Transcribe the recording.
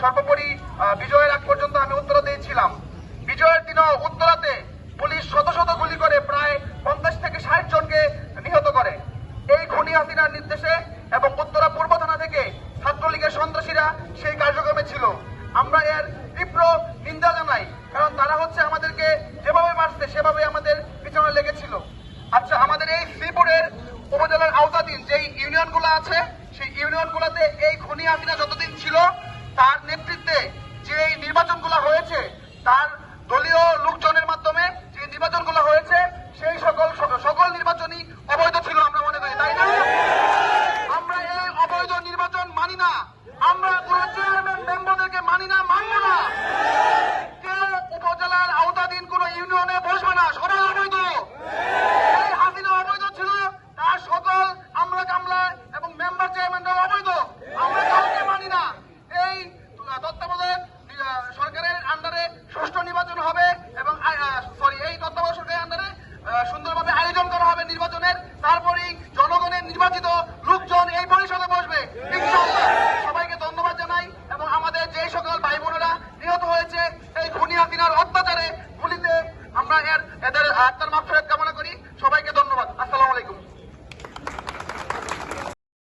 সর্বোপরি বিজয়ের আগ পর্যন্ত আমি উত্তরা দিয়েছিলাম। বিজয়ের দিনও উত্তরাতে পুলিশ শত শত গুলি করে প্রায় পঞ্চাশ থেকে ষাট জনকে নিহত করে। এই খুনি হাসিনার নির্দেশে এবং উত্তরা পূর্ব থানা থেকে ছাত্রলীগের সন্ত্রাসীরা সেই কার্যক্রমে ছিল। আমরা এর তীব্র নিন্দা জানাই, কারণ তারা হচ্ছে আমাদেরকে যেভাবে মারছে, সেভাবে আমাদের পিছনে লেগেছিল। আচ্ছা আমাদের এই শ্রীপুরের উপজেলার আওতাধীন যেই ইউনিয়নগুলো আছে, সেই ইউনিয়নগুলোতে এই খনি হাসিনা যতদিন ছিল না। আমরা কোন চেয়ারম্যান মেম্বারদেরকে মানি না, মানব না। কেউ উপজেলার আওতাধীন কোন ইউনিয়নে বসবে না, সবাই অবৈধ। অবৈধ ছিল, তার সকল আমরা কামলা এবং মেম্বার চেয়ারম্যানরাও অবৈধ। আমরা কাউকে মানি না। এই তত্ত্বাবধায়ক সরকারের আন্ডারে সুষ্ঠু নির্বাচন হবে এবং সরি এই তত্ত্বাবধায়ক আন্ডারে সুন্দরভাবে আয়োজন করা হবে নির্বাচনের। তারপরেই জনগণের নির্বাচিত লোকজন এই পরিষদে বসবে ইনশাআল্লাহ সবাইকে ধন্যবাদ জানাই এবং আমাদের যে সকল ভাই বোনেরা নিহত হয়েছে এই খুনি হাসিনার অত্যাচারে গুলিতে আমরা এর এদের আত্মার মাফ কামনা করি। সবাইকে ধন্যবাদ।